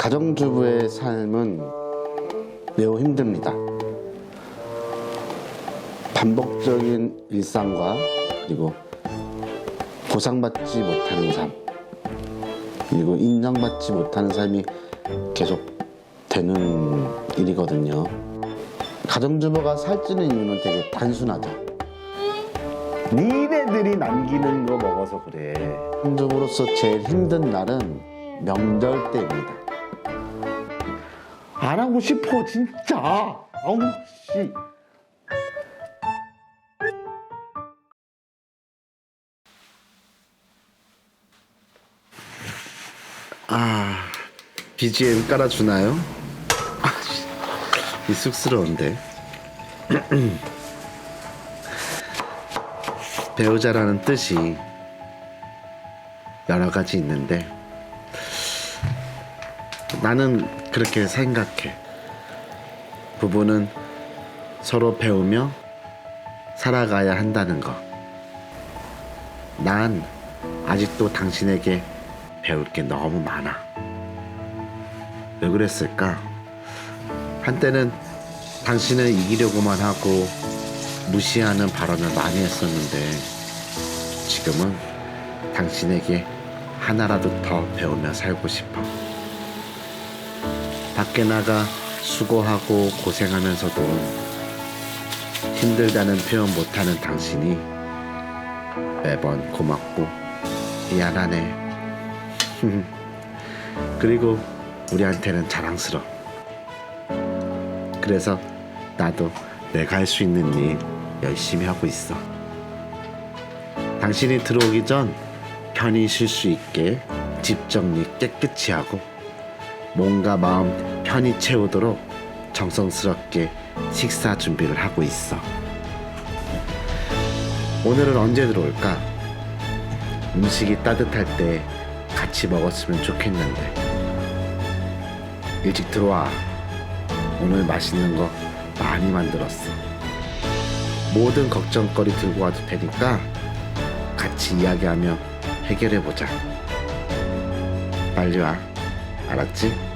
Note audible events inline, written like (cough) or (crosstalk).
가정주부의 삶은 매우 힘듭니다. 반복적인 일상과 그리고 보상받지 못하는 삶, 그리고 인정받지 못하는 삶이 계속 되는 일이거든요. 가정주부가 살찌는 이유는 되게 단순하죠. 니네들이 남기는 거 먹어서 그래. 가정주부로서 제일 힘든 날은 명절 때입니다. 안 하고 싶어 진짜. 아우 씨. 아 BGM 깔아주나요? 아, 씨. 이 쑥스러운데. (clears throat) 배우자라는 뜻이 여러 가지 있는데 나는 그렇게 생각해. 부부는 서로 배우며 살아가야 한다는 거. 난 아직도 당신에게 배울 게 너무 많아. 왜 그랬을까? 한때는 당신을 이기려고만 하고 무시하는 발언을 많이 했었는데 지금은 당신에게 하나라도 더 배우며 살고 싶어. 밖에 나가 수고하고 고생하면서도 힘들다는 표현 못하는 당신이 매번 고맙고 미안하네. (laughs) 그리고 우리한테는 자랑스러워. 그래서 나도 내가 할 수 있는 일 열심히 하고 있어. 당신이 들어오기 전 편히 쉴 수 있게 집 정리 깨끗이 하고 몸과 마음 편히 채우도록 정성스럽게 식사 준비를 하고 있어. 오늘은 언제 들어올까? 음식이 따뜻할 때 같이 먹었으면 좋겠는데. 일찍 들어와. 오늘 맛있는 거 많이 만들었어. 모든 걱정거리 들고 와도 되니까 같이 이야기하며 해결해 보자. 빨리 와. 알았지?